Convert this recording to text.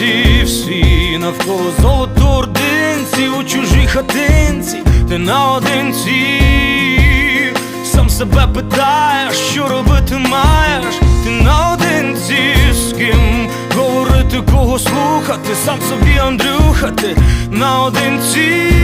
Всі, навколо золото ординці у чужій хатинці, ти наодинці, сам себе питаєш, що робити маєш, ти наодинці. З ким говорити, кого слухати, сам собі Андрюха, ти наодинці.